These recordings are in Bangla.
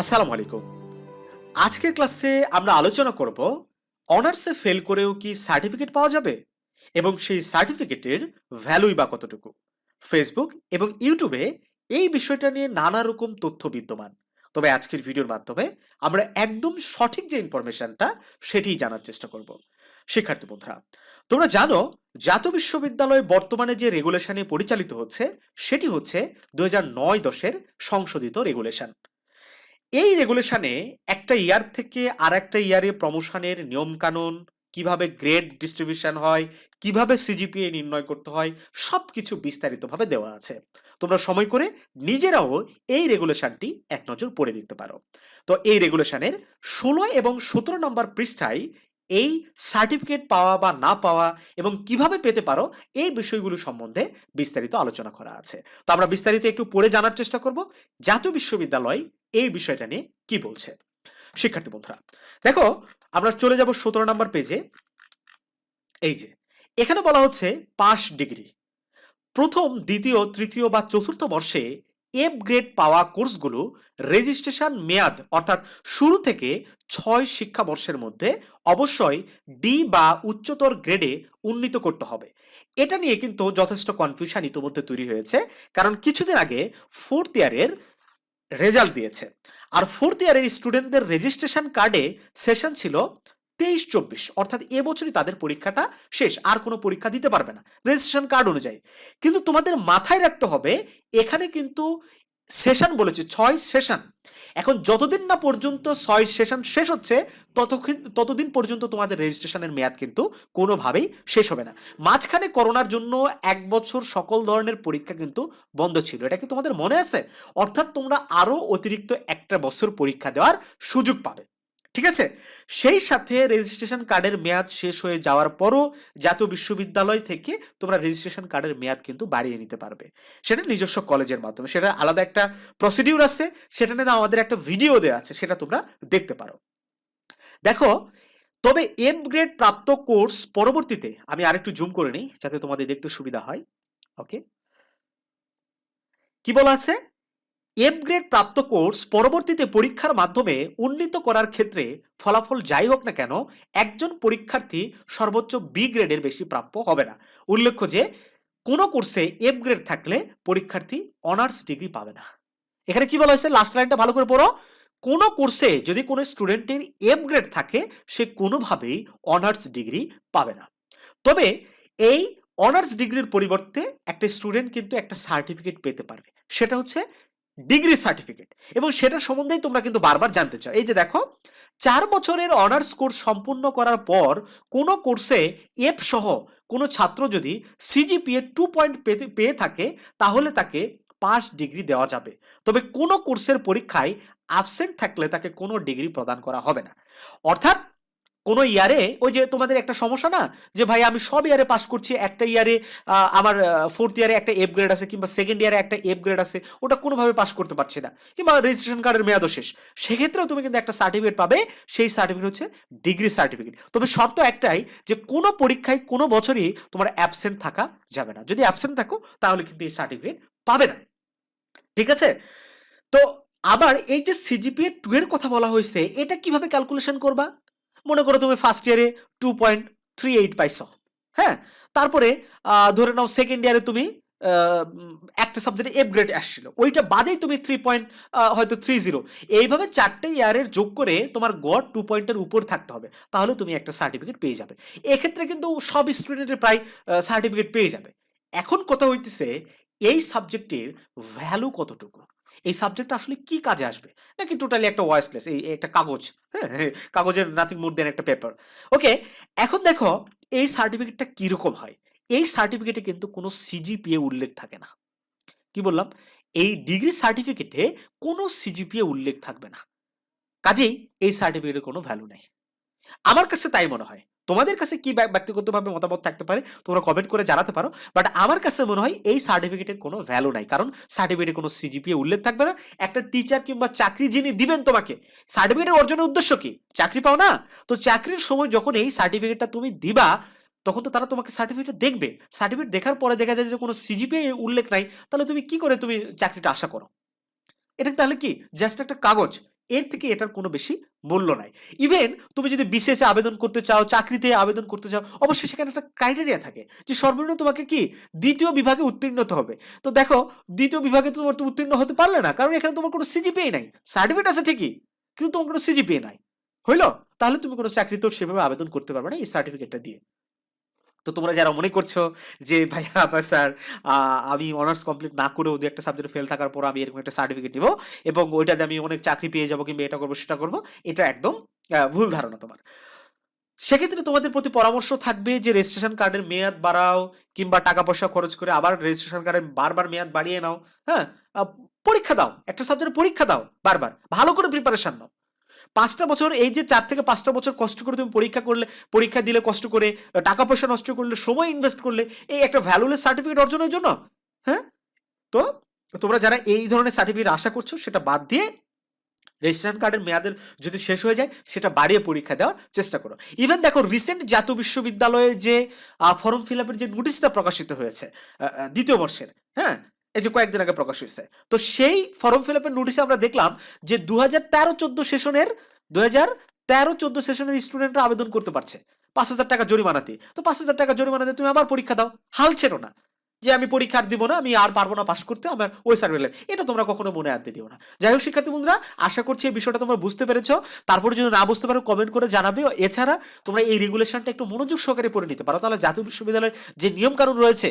আসসালামু আলাইকুম। আজকের ক্লাসে আমরা আলোচনা করব, অনার্সে ফেল করেও কি সার্টিফিকেট পাওয়া যাবে? এবং সেই সার্টিফিকেটের ভ্যালুই বা কতটুকু? ফেসবুক এবং ইউটিউবে এই বিষয়টা নিয়ে নানা রকম তথ্য বিদ্যমান। তবে আজকের ভিডিওর মাধ্যমে আমরা একদম সঠিক যে ইনফরমেশনটা সেটিই জানার চেষ্টা করব। শিক্ষার্থী বন্ধুরা, তোমরা জানো, জাতীয় বিশ্ববিদ্যালয় বর্তমানে যে রেগুলেশনে পরিচালিত হচ্ছে, সেটি হচ্ছে দু হাজার নয় দশের সংশোধিত রেগুলেশন। এই রেগুলেশনে একটা ইয়ার থেকে আর একটা ইয়ারে প্রমোশনের নিয়মকানুন, কীভাবে গ্রেড ডিস্ট্রিবিউশন হয়, কীভাবে সিজিপিএ নির্ণয় করতে হয় সব কিছু বিস্তারিতভাবে দেওয়া আছে। তোমরা সময় করে নিজেরাও এই রেগুলেশনটি এক নজর পড়ে দেখতে পারো। তো এই রেগুলেশনের ষোলো এবং সতেরো নম্বর পৃষ্ঠায় এই সার্টিফিকেট পাওয়া বা না পাওয়া এবং কীভাবে পেতে পারো, এই বিষয়গুলো সম্বন্ধে বিস্তারিত আলোচনা করা আছে। তো আমরা বিস্তারিত একটু পড়ে জানার চেষ্টা করব। জাতীয় বিশ্ববিদ্যালয় এই বিষয়টা নিয়ে কি বলছে? শিক্ষার্থী বন্ধুরা, দেখো, আমরা চলে যাব সতেরো নম্বর পেজে এই যে, এখানে বলা হচ্ছে পাস ডিগ্রি। প্রথম, দ্বিতীয়, তৃতীয় বা চতুর্থ বর্ষে এফ গ্রেড পাওয়া কোর্সগুলো রেজিস্ট্রেশন মেয়াদ, অর্থাৎ শুরু থেকে ছয় শিক্ষাবর্ষের মধ্যে অবশ্যই ডি বা উচ্চতর গ্রেডে উন্নীত করতে হবে। এটা নিয়ে কিন্তু যথেষ্ট কনফিউশন ইতিমধ্যে তৈরি হয়েছে, কারণ কিছুদিন আগে ফোর্থ ইয়ারের রেজাল্ট দিয়েছে। আর ফোর্থ ইয়ারের স্টুডেন্টদের রেজিস্ট্রেশন কার্ডে সেশন ছিল তেইশ চব্বিশ অর্থাৎ এবছরই তাদের পরীক্ষাটা শেষ, আর কোনো পরীক্ষা দিতে পারবে না রেজিস্ট্রেশন কার্ড অনুযায়ী। কিন্তু তোমাদের মাথায় রাখতে হবে, এখানে কিন্তু সেশন বলেছে, ছয় সেশন। এখন যতদিন না পর্যন্ত ছয় সেশন শেষ হচ্ছে ততক্ষণ ততদিন পর্যন্ত তোমাদের রেজিস্ট্রেশনের মেয়াদ কিন্তু কোনোভাবেই শেষ হবে না। মাঝখানে করোনার জন্য এক বছর সকল ধরনের পরীক্ষা কিন্তু বন্ধ ছিল, এটা কি তোমাদের মনে আছে? অর্থাৎ তোমরা আরও অতিরিক্ত একটা বছর পরীক্ষা দেওয়ার সুযোগ পাবে। ঠিক আছে? সেই সাথে রেজিস্ট্রেশন কার্ডের মেয়াদ শেষ হয়ে যাওয়ার পরও জাতীয় বিশ্ববিদ্যালয় থেকে তোমরা রেজিস্ট্রেশন কার্ডের মেয়াদ কিন্তু বাড়িয়ে নিতে পারবে। সেটা নিজস্ব কলেজের মাধ্যমে। সেটা আলাদা একটা প্রসিডিউর আছে, সেটা নিয়ে আমাদের একটা ভিডিও দেওয়া আছে, সেটা তোমরা দেখতে পারো। দেখো, তবে এম গ্রেড প্রাপ্ত কোর্স পরবর্তীতে, আমি আরেকটু জুম করে নিই, যাতে তোমাদের দেখতে সুবিধা হয়। ওকে কি বলা আছে? এফ গ্রেড প্রাপ্ত কোর্স পরবর্তীতে পরীক্ষার মাধ্যমে উন্নীত করার ক্ষেত্রে ফলাফল যাই হোক না কেন, একজন পরীক্ষার্থী সর্বোচ্চ বি গ্রেডের বেশি প্রাপ্য হবে না। উল্লেখ্য যে, কোনো কোর্সে এফ গ্রেড থাকলে পরীক্ষার্থী অনার্স ডিগ্রি পাবে না। এখানে কি বলা হয়েছে? লাস্ট লাইনটা ভালো করে পড়ো। কোনো কোর্সে যদি কোনো স্টুডেন্টের এফ গ্রেড থাকে, সে কোনোভাবেই অনার্স ডিগ্রি পাবে না। তবে এই অনার্স ডিগ্রির পরিবর্তে একটা স্টুডেন্ট কিন্তু একটা সার্টিফিকেট পেতে পারবে। সেটা হচ্ছে ডিগ্রি সার্টিফিকেট। এবং সেটার সম্বন্ধেই তোমরা কিন্তু বারবার জানতে চাও। এই যে দেখো, চার বছরের অনার্স কোর্স সম্পূর্ণ করার পর কোনো কোর্সে এফ সহ কোনো ছাত্র যদি সিজিপিএ টু পয়েন্ট পেয়ে থাকে, তাহলে তাকে পাস ডিগ্রি দেওয়া যাবে। তবে কোনো কোর্সের পরীক্ষায় অ্যাবসেন্ট থাকলে তাকে কোনো ডিগ্রি প্রদান করা হবে না। অর্থাৎ কোনো ইয়ারে ওই যে তোমাদের একটা সমস্যা না? যে ভাই আমি সব ইয়ারে পাস করছি, একটা ইয়ারে আমার ফোর্থ ইয়ারে একটা এফ গ্রেড আছে কিংবা সেকেন্ড ইয়ারে একটা এফ গ্রেড আছে, ওটা কোনোভাবে পাস করতে পারছি না। কিংবা রেজিস্ট্রেশন কার্ডের মেয়াদও শেষ। সেক্ষেত্রেও তুমি কিন্তু একটা সার্টিফিকেট পাবে, সেই সার্টিফিকেট হচ্ছে ডিগ্রি সার্টিফিকেট তবে শর্ত একটাই যে কোনো পরীক্ষায় কোনো বছরই তোমার অ্যাবসেন্ট থাকা যাবে না। যদি অ্যাবসেন্ট থাকো, তাহলে কিন্তু এই সার্টিফিকেট পাবে না। ঠিক আছে? তো আবার এই যে সিজিপিএ টু এর কথা বলা হয়েছে, এটা কীভাবে ক্যালকুলেশন করবা? মনে করো তুমি ফার্স্ট ইয়ারে টু পয়েন্ট থ্রি এইট পাইছ। হ্যাঁ? তারপরে ধরে নাও সেকেন্ড ইয়ারে তুমি একটা সাবজেক্টে এফ গ্রেড আসছিল। ওইটা বাদেই তুমি থ্রি পয়েন্ট হয়তো থ্রি জিরো এইভাবে চারটে ইয়ারের যোগ করে তোমার গড় টু পয়েন্টের উপর থাকতে হবে। তাহলে তুমি একটা সার্টিফিকেট পেয়ে যাবে। এক্ষেত্রে কিন্তু সব স্টুডেন্টের প্রায় সার্টিফিকেট পেয়ে যাবে। এখন কথা হইতেছে এই সাবজেক্টের ভ্যালু কতটুকু? এই সাবজেক্ট আসলে কি কাজে আসবে? নাকি টোটালি একটা ওয়াইসলেস এই একটা কাগজ হ্যাঁ, কাগজের নাথিং মোর দেন একটা পেপার ওকে এখন দেখো এই সার্টিফিকেটটা কীরকম হয়? এই সার্টিফিকেটে কিন্তু কোনো সিজিপিএ উল্লেখ থাকে না। কি বললাম? এই ডিগ্রি সার্টিফিকেটে কোনো সিজিপিএ উল্লেখ থাকবে না। কাজেই এই সার্টিফিকেটের কোনো ভ্যালু নেই। আমার কাছে তাই মনে হয়। তোমাদের কাছে কি ব্যা- ব্যক্তিগতভাবে মতামত থাকতে পারে? তোমরা কমেন্ট করে জানাতে পারো। বাট আমার কাছে মনে হয় এই সার্টিফিকেটের কোনো ভ্যালু নাই। কারণ সার্টিফিকেটে কোনো সিজিপিএ উল্লেখ থাকবে না। একটা টিচার কিংবা চাকরি যিনি দিবেন তোমাকে সার্টিফিকেটের অর্জনের উদ্দেশ্য কি? চাকরি পাও না? তো চাকরির সময় যখন এই সার্টিফিকেটটা তুমি দিবা, তখন তো তারা তোমাকে সার্টিফিকেট দেখবে। সার্টিফিকেট দেখার পরে দেখা যায় যে কোনো সিজিপিএ উল্লেখ নাই। তাহলে তুমি কি করে তুমি চাকরিটা আশা করো? এটা তাহলে কি? জাস্ট একটা কাগজ। এর থেকে এটার কোনো বেশি মূল্য নাই। ইভেন তুমি যদি বিশেষে আবেদন করতে চাও, চাকরিতে আবেদন করতে চাও, অবশ্যই সেখানে একটা ক্রাইটেরিয়া থাকে যে সর্বনিম্ন তোমাকে কি দ্বিতীয় বিভাগে উত্তীর্ণ হতে হবে। তো দেখো, দ্বিতীয় বিভাগে তো তোমার তো উত্তীর্ণ হতে পারলে না, কারণ এখানে তোমার কোনো সিজিপিএ নাই। সার্টিফিকেট আছে ঠিকই, কিন্তু তোমার কোনো সিজিপিএ নাই। হইল? তাহলে তুমি কোনো চাকরিতেও সেভাবে আবেদন করতে পারবে না এই সার্টিফিকেটটা দিয়ে। তো তোমরা যারা মনে করছ যে ভাইয়া বা স্যার আমি অনার্স কমপ্লিট না করেও দু একটা সাবজেক্টে ফেল থাকার পর আমি এরকম একটা সার্টিফিকেট নিব এবং ওইটাতে আমি অনেক চাকরি পেয়ে যাব কিংবা এটা করব, সেটা করব, এটা একদম ভুল ধারণা তোমার। সেক্ষেত্রে তোমাদের প্রতি পরামর্শ থাকবে যে রেজিস্ট্রেশন কার্ডের মেয়াদ বাড়াও কিংবা টাকা পয়সা খরচ করে আবার রেজিস্ট্রেশন কার্ডের বারবার মেয়াদ বাড়িয়ে নাও হ্যাঁ? পরীক্ষা দাও, একটা সাবজেক্টে পরীক্ষা দাও বারবার, ভালো করে প্রিপারেশন নাও। পাঁচটা বছর, এই যে চার থেকে পাঁচটা বছর কষ্ট করে তুমি পরীক্ষা করলে, পরীক্ষা দিলে কষ্ট করে টাকা পয়সা নষ্ট করলে, সময় ইনভেস্ট করলে, এই একটা ভ্যালুলেস সার্টিফিকেট অর্জনের জন্য? হ্যাঁ? তো তোমরা যারা এই ধরনের সার্টিফিকেট আশা করছ, সেটা বাদ দিয়ে রেজিস্ট্রেশন কার্ডের মেয়াদের যদি শেষ হয়ে যায়, সেটা বাড়িয়ে পরীক্ষা দেওয়ার চেষ্টা করো। ইভেন দেখো রিসেন্ট জাতীয় বিশ্ববিদ্যালয়ের যে ফর্ম ফিল আপের যে নোটিশটা প্রকাশিত হয়েছে দ্বিতীয় বর্ষের হ্যাঁ? এই যে কয়েকদিন আগে প্রকাশ হয়েছে। তো সেই ফর্ম ফিল আপের নোটিশে আমরা দেখলাম যে দু হাজার তেরো চোদ্দ সেশনের দু হাজার তেরো চোদ্দ সেশনের স্টুডেন্টরা আবেদন করতে পারছে। পাঁচ হাজার টাকা জরিমানাতে তো পাঁচ হাজার টাকা জরিমানাতে তুমি আবার পরীক্ষা দাও। হাল ছেড়ো না। যে আমি পরীক্ষা আর দিব না, আমি আর পারব না পাস করতে, আমার ওই সার্টিফিকেট এটা তোমরা কখনো মনে আনতে দিও না। যাই হোক, শিক্ষার্থী বন্ধুরা, আশা করছি এই বিষয়টা তোমরা বুঝতে পেরেছ। তারপরে যদি না বুঝতে পারো কমেন্ট করে জানাবে। এছাড়া তোমরা এই রেগুলেশনটা একটু মনোযোগ সহকারে পড়ে নিতে পারো। তাহলে জাতীয় বিশ্ববিদ্যালয়ের যে নিয়ম কানুন রয়েছে,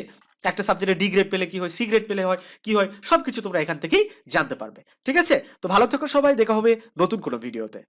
একটা সাবজেক্টে ডি গ্রেড পেলে কি হয় সি গ্রেড পেলে হয়, কি হয়, সবকিছু তোমরা এখান থেকেই জানতে পারবে। ঠিক আছে? তো ভালো থেকো সবাই, দেখা হবে নতুন কোনো ভিডিওতে